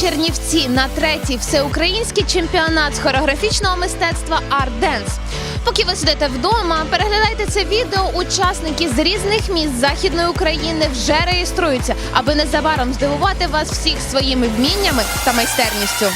Чернівці на третій всеукраїнський чемпіонат з хореографічного мистецтва Art Dance. Поки ви сидите вдома, переглядайте це відео. Учасники з різних міст Західної України вже реєструються, аби незабаром здивувати вас всіх своїми вміннями та майстерністю.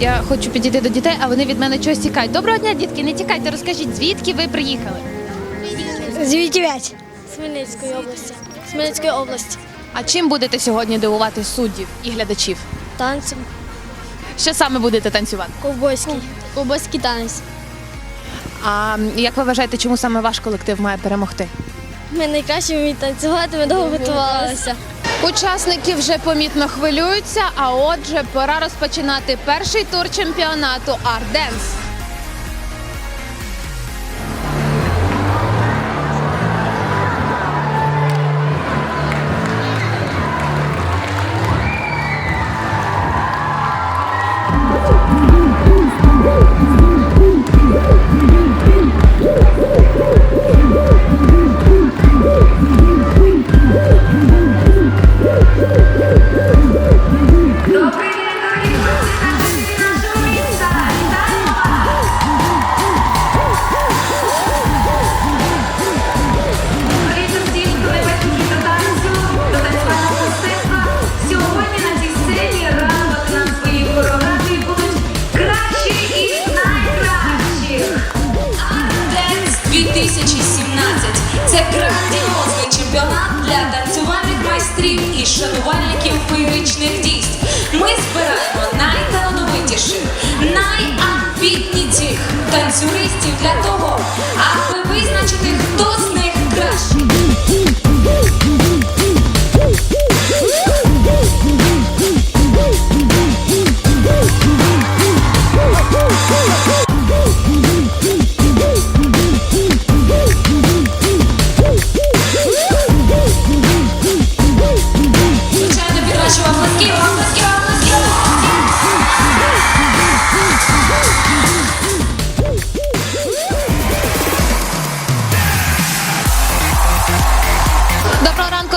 Я хочу підійти до дітей, а вони від мене чогось тікають. Доброго дня, дітки, не тікайте, розкажіть, звідки ви приїхали? Звідтівець. Хмельницької області. Хмельницької області. А чим будете сьогодні дивувати суддів і глядачів? Танцем. Що саме будете танцювати? Ковбойський. Ковбойський танець. А як ви вважаєте, чому саме ваш колектив має перемогти? Ми найкраще вміємо танцювати, ми довго готувалися. Учасники вже помітно хвилюються, а отже, пора розпочинати перший тур чемпіонату Art 2017 це грандіозний чемпіонат для танцювальних майстрів і шанувальників феєричних дійств. Ми збираємо найталановитіших, найамбітніших танцюристів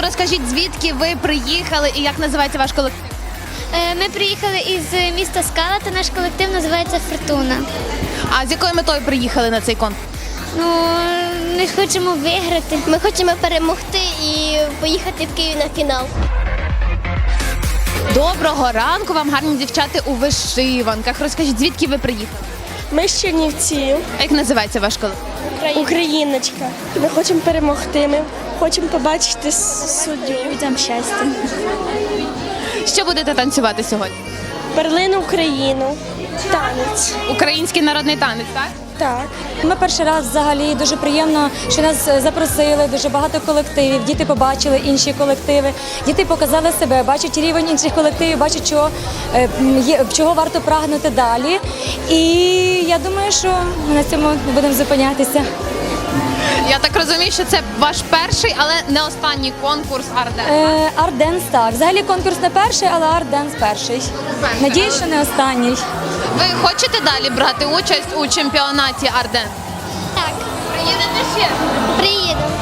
розкажіть, звідки ви приїхали і як називається ваш колектив? Е, Ми приїхали із міста Скала, та наш колектив називається Фортуна. А з якою метою приїхали на цей конкурс? Ну, ми хочемо виграти. Ми хочемо перемогти і поїхати в Київ на фінал. Доброго ранку вам гарні дівчата у вишиванках. Розкажіть, звідки ви приїхали? Ми з Чернівців, А як називається ваш колектив? Україночка. Ми хочемо перемогти. Ми хочемо побачити суддю. Людям щастя. Що будете танцювати сьогодні? Берлин Україну. Танець. Український народний танець, так? Так. Ми перший раз взагалі дуже приємно, що нас е, запросили. Дуже багато колективів. Діти побачили інші колективи. Діти показали себе, бачать рівень інших колективів, бачать, чого, е, чого варто прагнути далі. І я думаю, що на цьому будемо зупинятися. Я так розумію, що це ваш перший, але не останній конкурс Арден. Е, Арденс так. Взагалі конкурс не перший, але Арденс перший. Перший. Надіюсь, що не останній. Ви хочете далі брати участь у чемпіонаті Арден? Так. Приїдете ще? Приїдемо.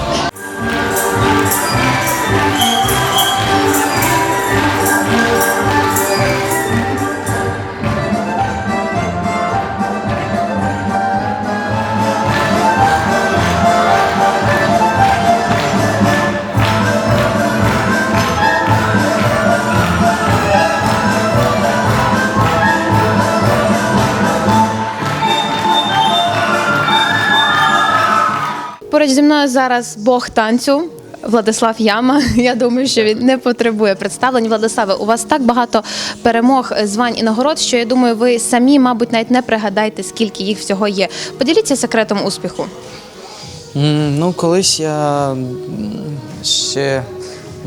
Поруч зі мною зараз Бог танцю. Владислав Яма. Я думаю, що він не потребує представлень. Владиславе, у вас так багато перемог, звань і нагород, що я думаю, ви самі, мабуть, навіть не пригадаєте, скільки їх всього є. Поділіться секретом успіху. Ну, колись я ще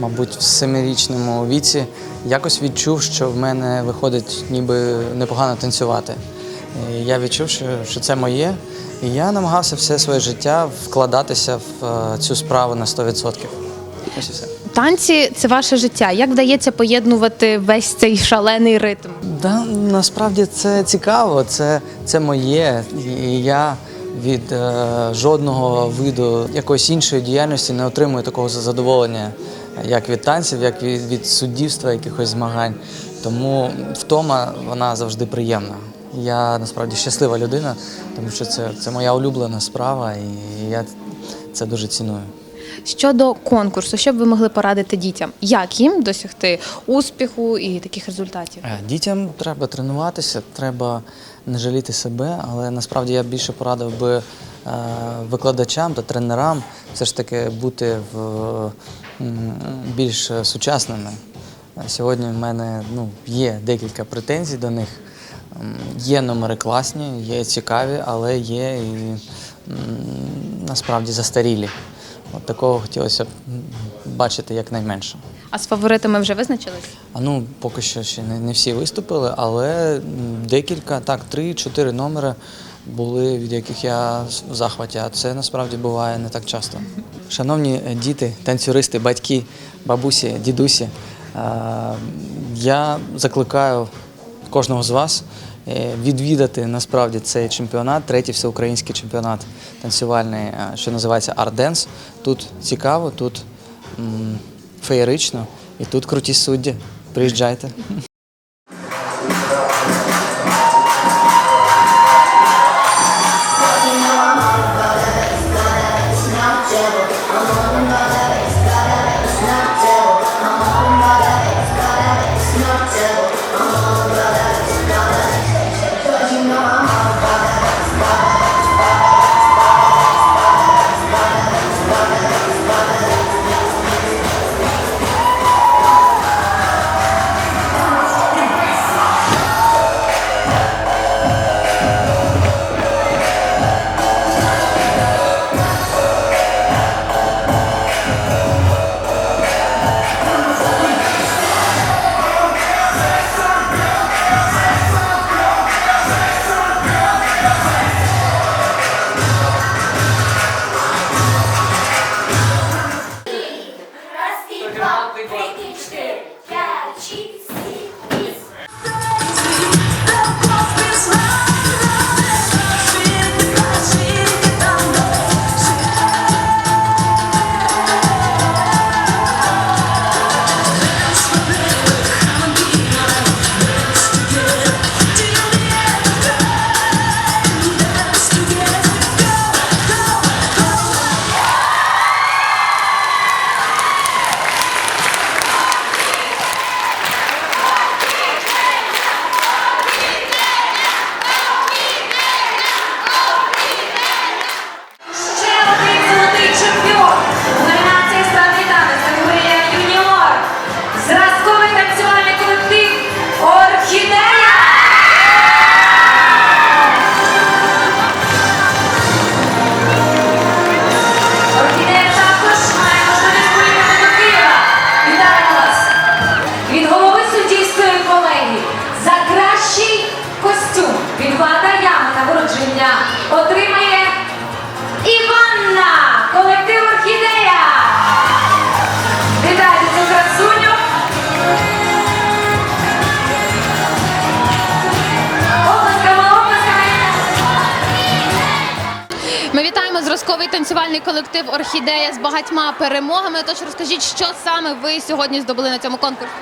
мабуть, в семирічному віці якось відчув, що в мене виходить ніби непогано танцювати. Я відчув, що це моє. І я намагався все своє життя вкладатися в е, цю справу на 100%. Ось і все. Танці це ваше життя. Як вдається поєднувати весь цей шалений ритм? Да, насправді це цікаво, це, це моє. І я від е, жодного виду якоїсь іншої діяльності не отримую такого задоволення, як від танців, як від, від суддівства, якихось змагань. Тому втома вона завжди приємна. Я насправді щаслива людина, тому що це, це моя улюблена справа, і я це дуже ціную. Щодо конкурсу, що б ви могли порадити дітям? Як їм досягти успіху і таких результатів? Е, Дітям треба тренуватися, треба не жаліти себе, але насправді я більше порадив би е, викладачам та тренерам все ж таки бути в, більш сучасними. Е, Сьогодні в мене ну, є декілька претензій до них. Є номери класні, є цікаві, але є і насправді застарілі. От такого хотілося б бачити якнайменше. А з фаворитами вже визначились? А ну, поки що ще не, не всі виступили, але декілька, так, три-чотири номери були, від яких я в захваті, а це насправді буває не так часто. Шановні е, діти, танцюристи, батьки, бабусі, дідусі, е, я закликаю кожного з вас відвідати насправді цей чемпіонат, третій всеукраїнський чемпіонат танцювальний, е, що називається Арденс. Тут цікаво, тут феєрично і тут круті судді. Приїжджайте. Колектив Орхідея з багатьма перемогами. Тож розкажіть, що саме ви сьогодні здобули на цьому конкурсі?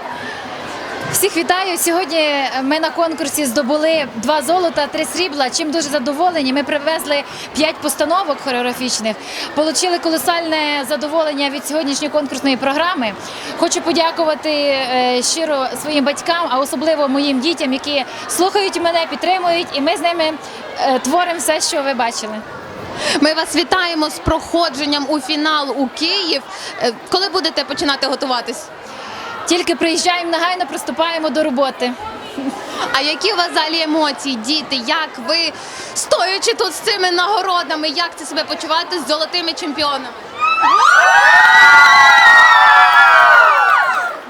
Всіх вітаю. Сьогодні ми на конкурсі здобули два золота, три срібла. Чим дуже задоволені. Ми привезли п'ять постановок хореографічних, отримали колосальне задоволення від сьогоднішньої конкурсної програми. Хочу подякувати е, щиро своїм батькам, а особливо моїм дітям, які слухають мене, підтримують, і ми з ними е, творимо все, що ви бачили. Ми вас вітаємо з проходженням у фінал у Київ. Е, Коли будете починати готуватись? Тільки приїжджаємо негайно, приступаємо до роботи. А які у вас взагалі емоції, діти? Як ви стоячи тут з цими нагородами? Як це себе почувати з золотими чемпіонами?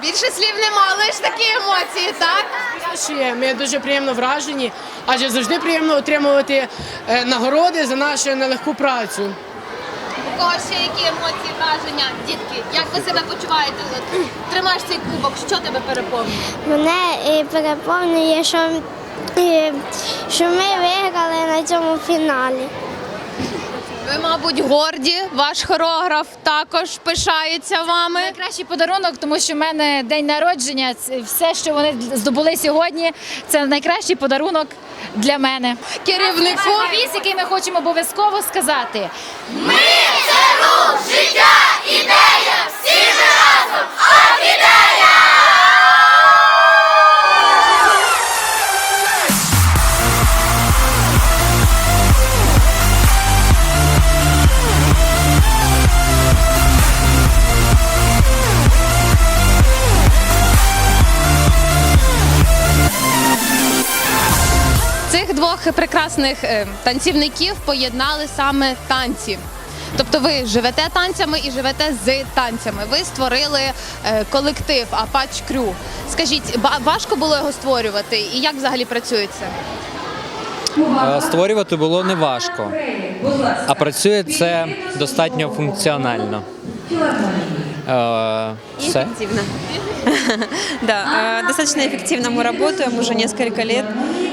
Більше слів нема, лише такі емоції, так? Є, ми дуже приємно вражені, адже завжди приємно отримувати е, нагороди за нашу нелегку працю. У кого ще які емоції, враження? Дітки, як ви себе почуваєте? Тримаєш цей кубок, що тебе переповнює? Мене е, переповнює, що, е, що ми виграли на цьому фіналі. Ви, мабуть, горді, ваш хореограф також пишається вами. Найкращий подарунок, тому що в мене день народження. це Все, що вони здобули сьогодні, це найкращий подарунок для мене. Керівнику віз, який ми хочемо обов'язково сказати. цих двох прекрасних е, танцівників поєднали саме танці. Тобто ви живете танцями і живете з танцями. Ви створили е, колектив Апач Крю. Скажіть, ба- важко було його створювати, і як взагалі працюється? Е, Створювати було не важко, а працює це достатньо функціонально. Е, Все. Эффективно. Да, э, достаточно эффективно мы работаем уже несколько лет.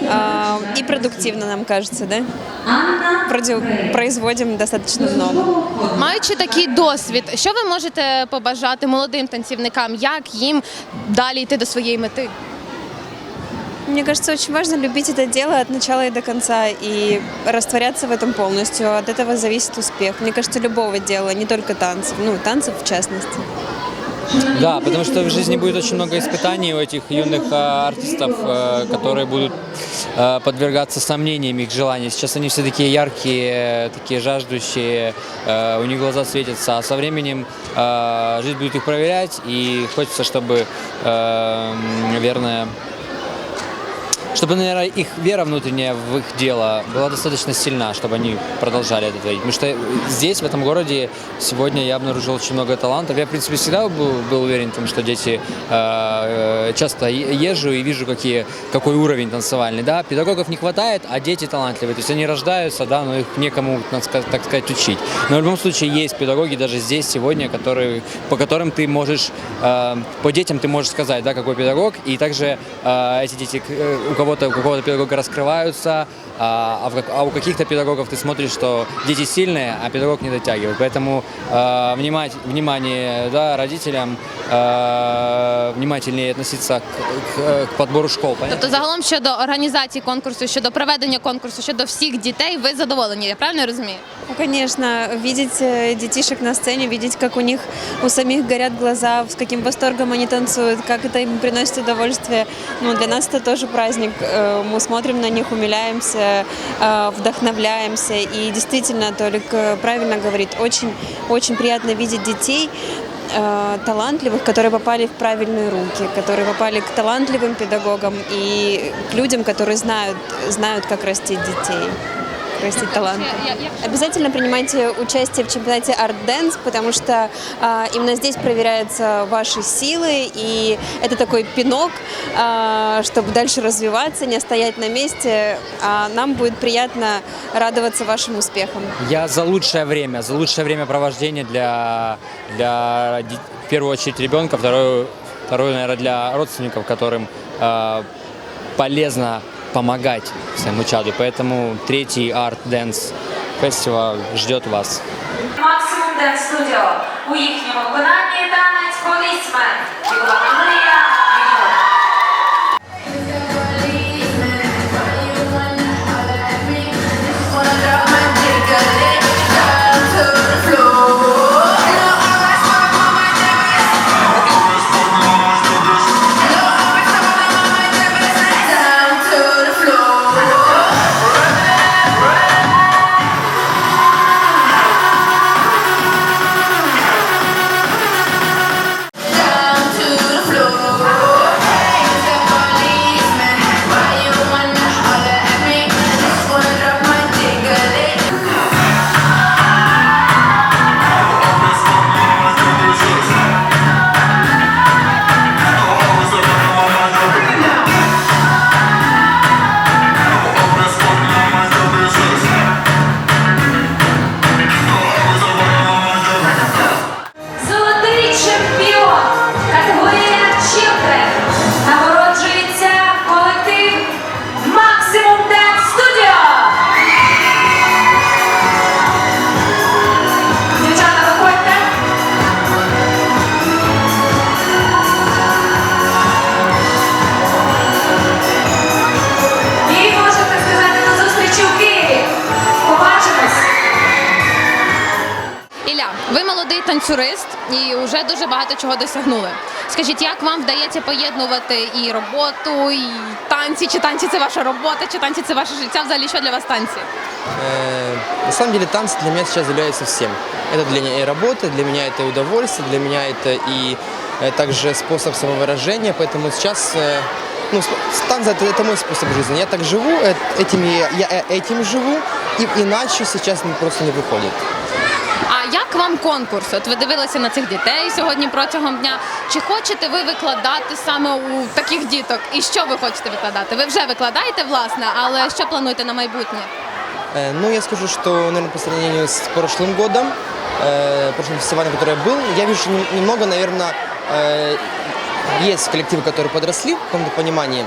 э, И продуктивно, нам кажется, да? Вроде производим достаточно много. Маючи такий досвід, що ви можете побажати молодим танцівникам, як їм далі йти до своєї мети? Мне кажется, очень важно любить это дело от начала и до конца и растворяться в этом полностью. От этого зависит успех. Мне кажется, любого дела, не только танцев, ну, танцев в частности. Да, потому что в жизни будет очень много испытаний у этих юных э, артистов, э, которые будут э, подвергаться сомнениям их желаний. Сейчас они все такие яркие, такие жаждущие, э, у них глаза светятся, а со временем э, жизнь будет их проверять, и хочется, чтобы, э, наверное, чтобы, наверное, их вера внутренняя в их дело была достаточно сильна, чтобы они продолжали это творить. Потому что здесь, в этом городе, сегодня я обнаружил очень много талантов. Я, в принципе, всегда был, был уверен в том, что дети... э, э, часто езжу и вижу, какие, какой уровень танцевальный. Да, педагогов не хватает, а дети талантливые. То есть они рождаются, да, но их некому, так сказать, учить. Но в любом случае есть педагоги даже здесь сегодня, которые, по которым ты можешь, э, по детям ты можешь сказать, да, какой педагог, и также э, эти дети э, у кого-то, у какого-то педагога раскрываются, а, а в как- а у каких-то педагогов ты смотришь, что дети сильные, а педагог не дотягивает. Поэтому э, внимать, внимание да, родителям, э, внимательнее относиться к, к- к подбору школ. понятно? Тобто, загалом щодо організації конкурсу, щодо проведення конкурсу, щодо всіх дітей, ви задоволені, я правильно розумію? Ну, конечно, видеть э, детишек на сцене, видеть, как у них у самих горят глаза, с каким восторгом они танцуют, как это им приносит удовольствие. Ну, для нас это тоже праздник. Э, Мы смотрим на них, умиляемся, э, вдохновляемся. И действительно, Толик э, правильно говорит, очень, очень приятно видеть детей, э, талантливых, которые попали в правильные руки, которые попали к талантливым педагогам и к людям, которые знают, знают как растить детей, Растить таланты. Обязательно принимайте участие в чемпионате Art Dance, потому что а, именно здесь проверяются ваши силы, и это такой пинок, а, чтобы дальше развиваться, не стоять на месте. А нам будет приятно радоваться вашим успехам. Я за лучшее время, за лучшее время провождения для, для в первую очередь ребенка, второе, второе, наверное, для родственников, которым э, полезно помогать своему чаду. Поэтому третий Art Dance Festival ждет вас. Максимум Dance Studio. У їхньому виконанні танець полісмен. танцюрист і вже дуже багато чого досягнули. Скажіть, як вам вдається поєднувати і роботу, і танці? Чи танці це ваша робота, чи танці це ваше життя? Взагалі, що для вас танці? Э, На самом деле танцы для меня сейчас являются всем. Это для меня и работа, для меня это и удовольствие, для меня это и э, также способ самовыражения. Поэтому сейчас э, ну, с- танцы это, это мой способ жизни. Я так живу, э, этим я, я э, этим живу, и иначе сейчас мне просто не выходит. А як вам конкурс? От ви дивилися на цих дітей сьогодні протягом дня. Чи хочете ви викладати саме у таких діток? І що ви хочете викладати? Ви вже викладаєте, власне, але що плануєте на майбутнє? Э, Ну, я скажу, что, наверное, по сравнению с прошлым годом, э, прошлым фестивалем, который я был, я вижу нем- немного, наверное, э, есть коллективы, которые подросли в каком-то понимании.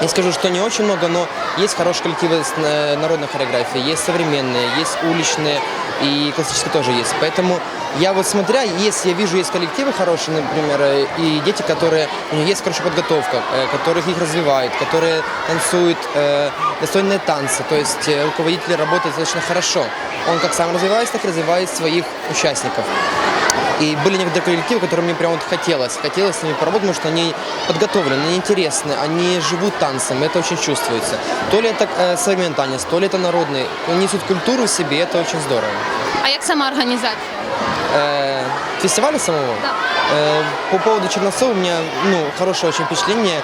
Я скажу, что не очень много, но есть хорошие коллективы э, народной хореографией, есть современные, есть уличные и классические тоже есть. Поэтому я вот смотря, если я вижу, есть коллективы хорошие, например, э, и дети, которые, у них есть хорошая подготовка, э, которых их развивают, которые танцуют достойные танцы, то есть руководитель работает достаточно хорошо. Он как сам развивается, так и развивает своих участников. И были некоторые коллективы, которым мне прям вот хотелось. Хотелось с ними поработать, потому что они подготовлены, они интересны, они живут танцем, это очень чувствуется. То ли это э, современный танец, то ли это народный. Они несут культуру в себе, это очень здорово. А як сама організація? Э, фестиваля самого? Э, по поводу Черновцова у меня ну, хорошее очень впечатление.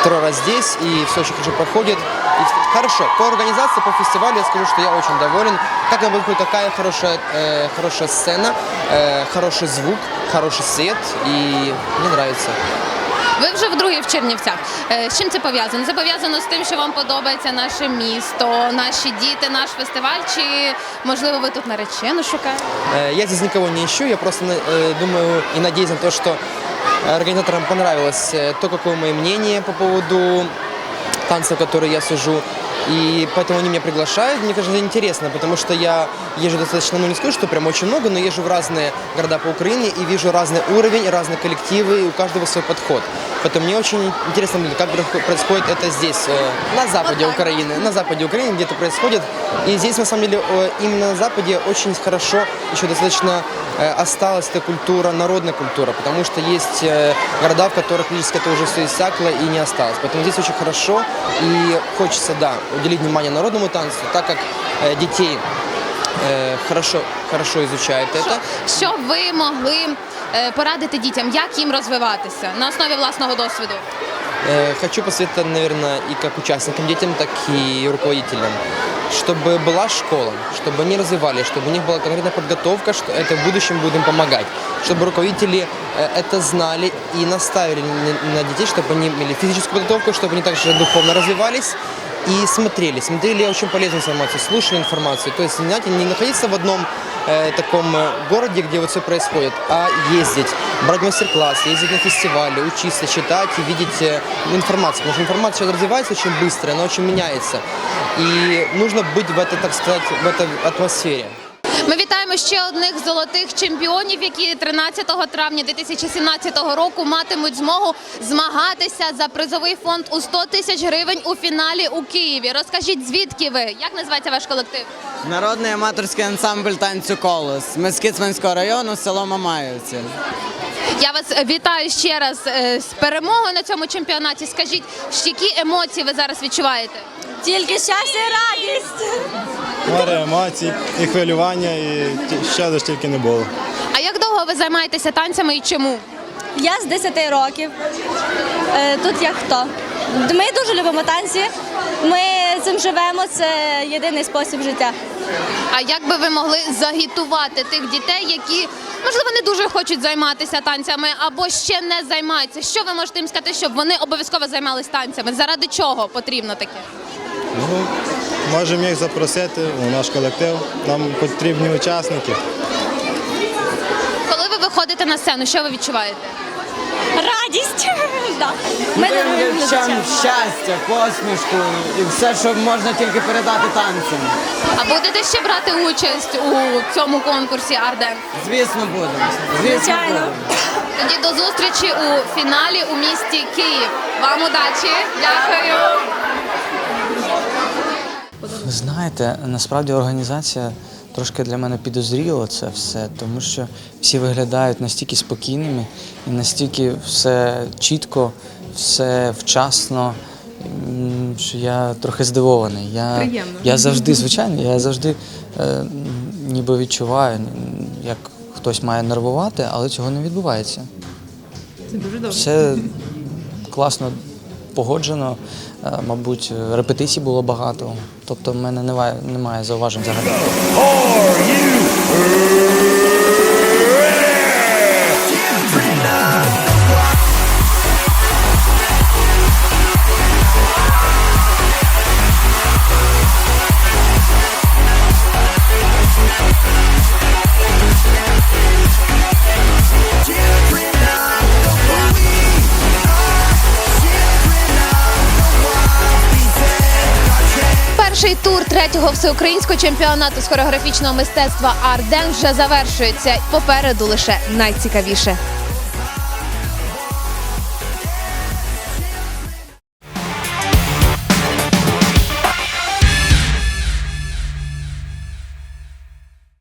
Второй раз здесь, и все очень хорошо проходит. И в- хорошо, по организации, по фестивалю я скажу, что я очень доволен. Как на будет такая хорошая, э, хорошая сцена, э, хороший звук, хороший свет, и мне нравится. Ви вже вдруге в Чернівцях. Е, З чим це пов'язано? Це пов'язано з тим, що вам подобається наше місто, наші діти, наш фестиваль, чи можливо ви тут наречену шукаєте? Э, Я здесь никого не ищу, я просто э, думаю и надеюсь на то, что организаторам понравилось э, то, какое мое мнение по поводу танцев, которые я сужу. И поэтому они меня приглашают. Мне кажется, это интересно, потому что я езжу достаточно, ну не скажу, что прям очень много, но езжу в разные города по Украине и вижу разный уровень, разные коллективы, и у каждого свой подход. Поэтому мне очень интересно, как происходит это здесь, э, на западе Украины, на западе Украины где-то происходит. И здесь, на самом деле, именно на западе очень хорошо еще достаточно э, осталась эта культура, народная культура, потому что есть э, города, в которых практически это уже все иссякло и не осталось. Поэтому здесь очень хорошо и хочется, да, уделить внимание народному танцу, так как детей э, хорошо, хорошо изучают это. Що ви могли е, порадити дітям, як їм розвиватися на основі власного досвіду? Э, Хочу посоветовать, наверное, и как участникам детям, так и руководителям, чтобы была школа, чтобы они развивались, чтобы у них была конкретная подготовка, что это в будущем будет им помогать, чтобы руководители э, это знали и наставили на- на детей, чтобы они имели физическую подготовку, чтобы они также духовно развивались и смотрели. Смотрели очень полезную информацию, слушали информацию. То есть, знаете, не находиться в одном э, таком э, городе, где вот все происходит, а ездить, брать мастер-класс, ездить на фестивали, учиться, читать и видеть э, информацию. Потому что информация сейчас развивается очень быстро, она очень меняется. И нужно быть в этой, так сказать, в этой атмосфере. Ми вітаємо ще одних золотих чемпіонів, які 13 травня 2017 року матимуть змогу змагатися за призовий фонд у 100 тисяч гривень у фіналі у Києві. Розкажіть, звідки ви? Як називається ваш колектив? Народний аматорський ансамбль танцю колос. Ми з Кіцманського району, село Мамаївці. Я вас вітаю ще раз е, з перемогою на цьому чемпіонаті. Скажіть, які емоції ви зараз відчуваєте? Тільки щастя і радість. Море емоцій, і хвилювання, і ті- ще ж тільки не було. А як довго ви займаєтеся танцями і чому? Я з 10 років. Е, Тут як хто. Ми дуже любимо танці. Ми цим живемо, це єдиний спосіб життя. А як би ви могли загітувати тих дітей, які можливо не дуже хочуть займатися танцями або ще не займаються? Що ви можете їм сказати, щоб вони обов'язково займалися танцями? Заради чого потрібно таке? Ну, можемо їх запросити у наш колектив. Нам потрібні учасники. Коли ви виходите на сцену, що ви відчуваєте? Радість. Да. Ми Ми дівчам щастя, посмішку і все, що можна тільки передати танцем. А будете ще брати участь у цьому конкурсі Арден? Звісно, будемо. Звісно, Звичайно. будемо. Тоді до зустрічі у фіналі у місті Київ. Вам удачі! Дякую! Ви знаєте, насправді організація трошки для мене підозріло це все, тому що всі виглядають настільки спокійними і настільки все чітко, все вчасно. Що я трохи здивований. Я, я завжди, звичайно, я завжди е, ніби відчуваю, як хтось має нервувати, але цього не відбувається. Це дуже добре. Все класно погоджено. Е, Мабуть, репетицій було багато. Тобто в мене немає, немає зауважень взагалі. Тур всеукраїнського чемпіонату з хореографічного мистецтва Арден вже завершується. Попереду лише найцікавіше.